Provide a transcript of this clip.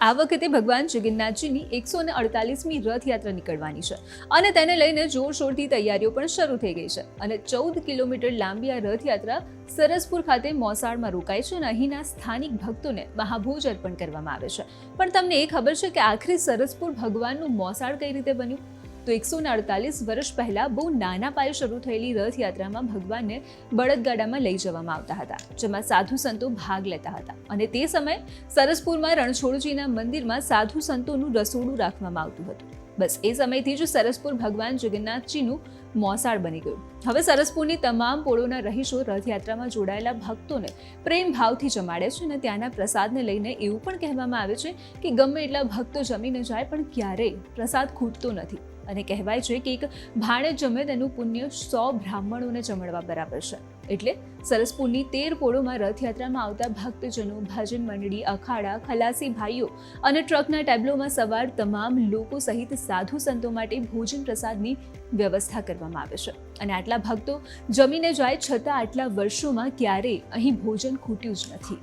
આ વખતે ભગવાન જગન્નાથજીની એકસો ને અડતાલીસમી રથયાત્રા નીકળવાની છે. અને તેને લઈને જોરશોરથી તૈયારીઓ પણ શરૂ થઈ ગઈ છે. અને ચૌદ કિલોમીટર લાંબી આ રથયાત્રા સરસપુર ખાતે મોસાળમાં રોકાય છે અને અહીંના સ્થાનિક ભક્તોને મહાભોજ અર્પણ કરવામાં આવે છે. પણ તમને એ ખબર છે કે આખરે સરસપુર ભગવાનનું મોસાળ કઈ રીતે બન્યું? તો એકસો અડતાલીસ વર્ષ પહેલા બહુ નાના પાયે શરૂ થયેલી રથયાત્રામાં ભગવાનને બળદગાડામાં લઈ જવામાં આવતા હતા, જેમાં સાધુ સંતો ભાગ લેતા હતા. અને તે સમયે સરસપુરમાં રણછોડજીના મંદિરમાં સાધુ સંતોનું રસોડું રાખવામાં આવતું હતું. બસ એ સમયથી જ સરસપુર ભગવાન જગન્નાથજીનું મોસાળ બની ગયું. હવે સરસપુરની તમામ પોળોના રહીશો રથયાત્રામાં જોડાયેલા ભક્તોને પ્રેમ ભાવથી જમાડે છે અને ત્યાંના પ્રસાદને લઈને એવું પણ કહેવામાં આવે છે કે ગમે એટલા ભક્તો જમીને જાય પણ ક્યારેય પ્રસાદ ખૂટતો નથી. અને કહેવાય છે કે એક ભાણે જમે તેનું પુણ્ય સો બ્રાહ્મણોને જમણવા બરાબર છે. એટલે સરસપુરની તેર પોળોમાં રથયાત્રામાં આવતા ભક્તજનો, ભજન મંડળી, અખાડા, ખલાસી ભાઈઓ અને ટ્રકના ટેબ્લોમાં સવાર તમામ લોકો સહિત સાધુ સંતો માટે ભોજન પ્રસાદની વ્યવસ્થા કરવામાં આવે છે. અને આટલા ભક્તો જમીને જાય છતાં આટલા વર્ષોમાં ક્યારેય અહીં ભોજન ખૂટ્યું જ નથી.